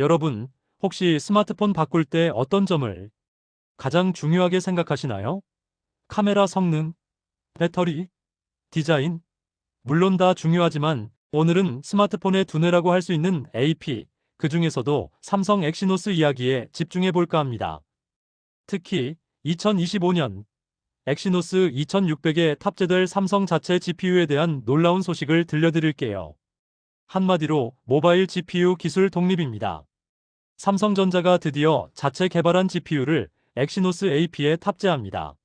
여러분, 혹시 스마트폰 바꿀 때 어떤 점을 가장 중요하게 생각하시나요? 카메라 성능, 배터리, 디자인? 물론 다 중요하지만 오늘은 스마트폰의 두뇌라고 할 수 있는 AP, 그 중에서도 삼성 엑시노스 이야기에 집중해 볼까 합니다. 특히 2025년 엑시노스 2600에 탑재될 삼성 자체 GPU에 대한 놀라운 소식을 들려드릴게요. 한마디로 모바일 GPU 기술 독립입니다. 삼성전자가 드디어 자체 개발한 GPU를 엑시노스 AP에 탑재합니다.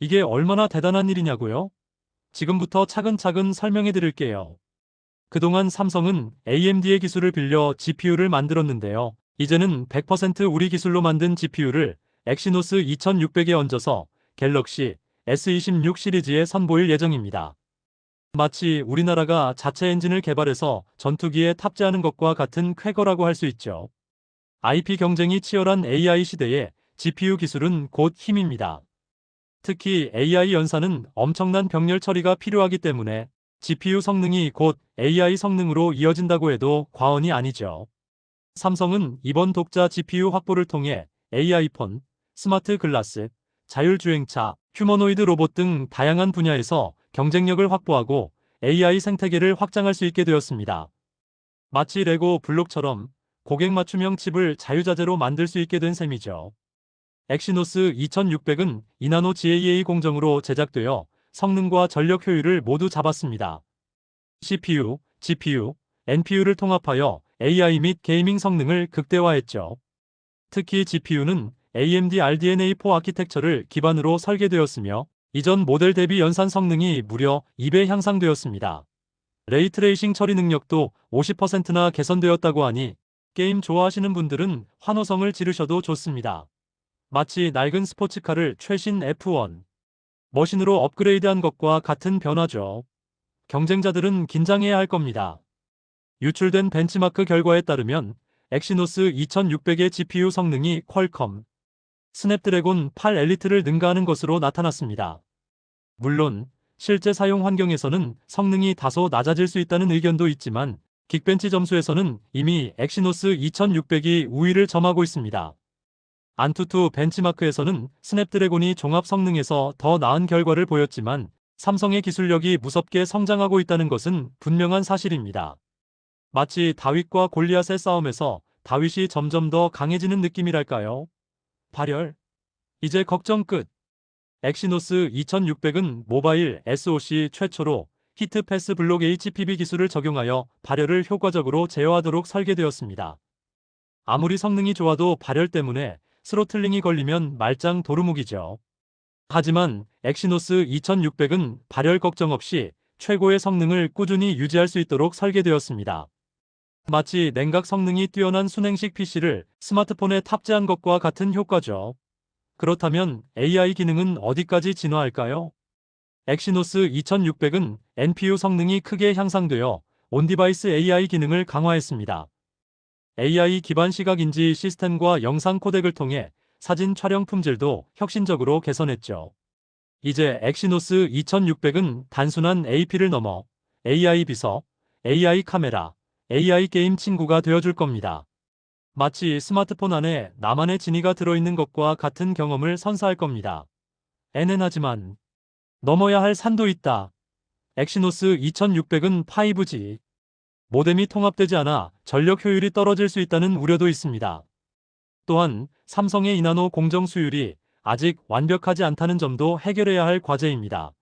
이게 얼마나 대단한 일이냐고요? 지금부터 차근차근 설명해 드릴게요. 그동안 삼성은 AMD의 기술을 빌려 GPU를 만들었는데요. 이제는 100% 우리 기술로 만든 GPU를 엑시노스 2600에 얹어서 갤럭시 S26 시리즈에 선보일 예정입니다. 마치 우리나라가 자체 엔진을 개발해서 전투기에 탑재하는 것과 같은 쾌거라고 할 수 있죠. IP 경쟁이 치열한 AI 시대에 GPU 기술은 곧 힘입니다. 특히 AI 연산은 엄청난 병렬 처리가 필요하기 때문에 GPU 성능이 곧 AI 성능으로 이어진다고 해도 과언이 아니죠. 삼성은 이번 독자 GPU 확보를 통해 AI폰, 스마트 글라스, 자율주행차, 휴머노이드 로봇 등 다양한 분야에서 경쟁력을 확보하고 AI 생태계를 확장할 수 있게 되었습니다. 마치 레고 블록처럼 고객 맞춤형 칩을 자유자재로 만들 수 있게 된 셈이죠. 엑시노스 2600은 이나노 GAA 공정으로 제작되어 성능과 전력 효율을 모두 잡았습니다. CPU, GPU, NPU를 통합하여 AI 및 게이밍 성능을 극대화했죠. 특히 GPU는 AMD RDNA4 아키텍처를 기반으로 설계되었으며 이전 모델 대비 연산 성능이 무려 2배 향상되었습니다. 레이트레이싱 처리 능력도 50%나 개선되었다고 하니 게임 좋아하시는 분들은 환호성을 지르셔도 좋습니다. 마치 낡은 스포츠카를 최신 F1 머신으로 업그레이드한 것과 같은 변화죠. 경쟁자들은 긴장해야 할 겁니다. 유출된 벤치마크 결과에 따르면 엑시노스 2600의 GPU 성능이 퀄컴 스냅드래곤 8 엘리트를 능가하는 것으로 나타났습니다. 물론 실제 사용 환경에서는 성능이 다소 낮아질 수 있다는 의견도 있지만 긱벤치 점수에서는 이미 엑시노스 2600이 우위를 점하고 있습니다. 안투투 벤치마크에서는 스냅드래곤이 종합 성능에서 더 나은 결과를 보였지만 삼성의 기술력이 무섭게 성장하고 있다는 것은 분명한 사실입니다. 마치 다윗과 골리앗의 싸움에서 다윗이 점점 더 강해지는 느낌이랄까요? 발열. 이제 걱정 끝. 엑시노스 2600은 모바일 SoC 최초로 히트 패스 블록 HPB 기술을 적용하여 발열을 효과적으로 제어하도록 설계되었습니다. 아무리 성능이 좋아도 발열 때문에 스로틀링이 걸리면 말짱 도루묵이죠. 하지만 엑시노스 2600은 발열 걱정 없이 최고의 성능을 꾸준히 유지할 수 있도록 설계되었습니다. 마치 냉각 성능이 뛰어난 순행식 PC를 스마트폰에 탑재한 것과 같은 효과죠. 그렇다면 AI 기능은 어디까지 진화할까요? 엑시노스 2600은 NPU 성능이 크게 향상되어 온디바이스 AI 기능을 강화했습니다. AI 기반 시각인지 시스템과 영상 코덱을 통해 사진 촬영 품질도 혁신적으로 개선했죠. 이제 엑시노스 2600은 단순한 AP를 넘어 AI 비서, AI 카메라, AI 게임 친구가 되어줄 겁니다. 마치 스마트폰 안에 나만의 지니가 들어있는 것과 같은 경험을 선사할 겁니다. 애는 하지만 넘어야 할 산도 있다. 엑시노스 2600은 5G. 모뎀이 통합되지 않아 전력 효율이 떨어질 수 있다는 우려도 있습니다. 또한 삼성의 이나노 공정 수율이 아직 완벽하지 않다는 점도 해결해야 할 과제입니다.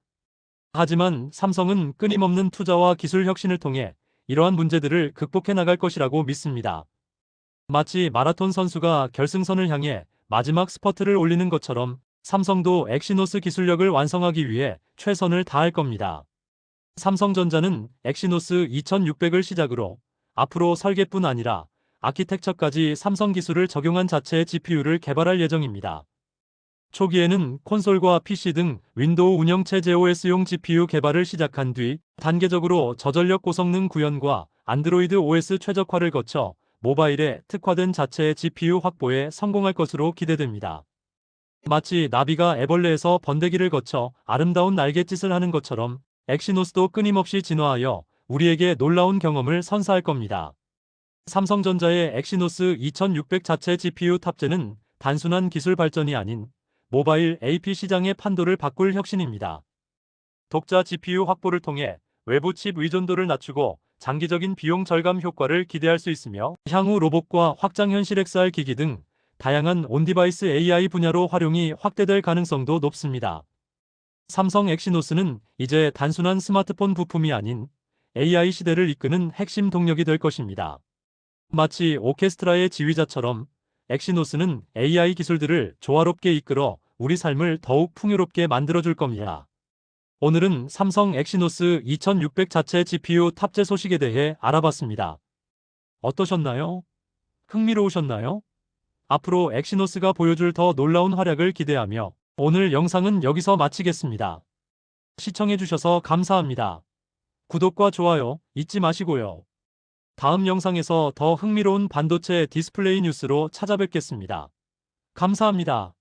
하지만 삼성은 끊임없는 투자와 기술 혁신을 통해 이러한 문제들을 극복해 나갈 것이라고 믿습니다. 마치 마라톤 선수가 결승선을 향해 마지막 스퍼트를 올리는 것처럼 삼성도 엑시노스 기술력을 완성하기 위해 최선을 다할 겁니다. 삼성전자는 엑시노스 2600을 시작으로 앞으로 설계뿐 아니라 아키텍처까지 삼성 기술을 적용한 자체의 GPU를 개발할 예정입니다. 초기에는 콘솔과 PC 등 윈도우 운영체 제 OS용 GPU 개발을 시작한 뒤 단계적으로 저전력 고성능 구현과 안드로이드 OS 최적화를 거쳐 모바일에 특화된 자체의 GPU 확보에 성공할 것으로 기대됩니다. 마치 나비가 애벌레에서 번데기를 거쳐 아름다운 날갯짓을 하는 것처럼 엑시노스도 끊임없이 진화하여 우리에게 놀라운 경험을 선사할 겁니다. 삼성전자의 엑시노스 2600 자체 GPU 탑재는 단순한 기술 발전이 아닌 모바일 AP 시장의 판도를 바꿀 혁신입니다. 독자 GPU 확보를 통해 외부 칩 의존도를 낮추고 장기적인 비용 절감 효과를 기대할 수 있으며 향후 로봇과 확장 현실 XR 기기 등 다양한 온디바이스 AI 분야로 활용이 확대될 가능성도 높습니다. 삼성 엑시노스는 이제 단순한 스마트폰 부품이 아닌 AI 시대를 이끄는 핵심 동력이 될 것입니다. 마치 오케스트라의 지휘자처럼 엑시노스는 AI 기술들을 조화롭게 이끌어 우리 삶을 더욱 풍요롭게 만들어줄 겁니다. 오늘은 삼성 엑시노스 2600 자체 GPU 탑재 소식에 대해 알아봤습니다. 어떠셨나요? 흥미로우셨나요? 앞으로 엑시노스가 보여줄 더 놀라운 활약을 기대하며 오늘 영상은 여기서 마치겠습니다. 시청해주셔서 감사합니다. 구독과 좋아요 잊지 마시고요. 다음 영상에서 더 흥미로운 반도체 디스플레이 뉴스로 찾아뵙겠습니다. 감사합니다.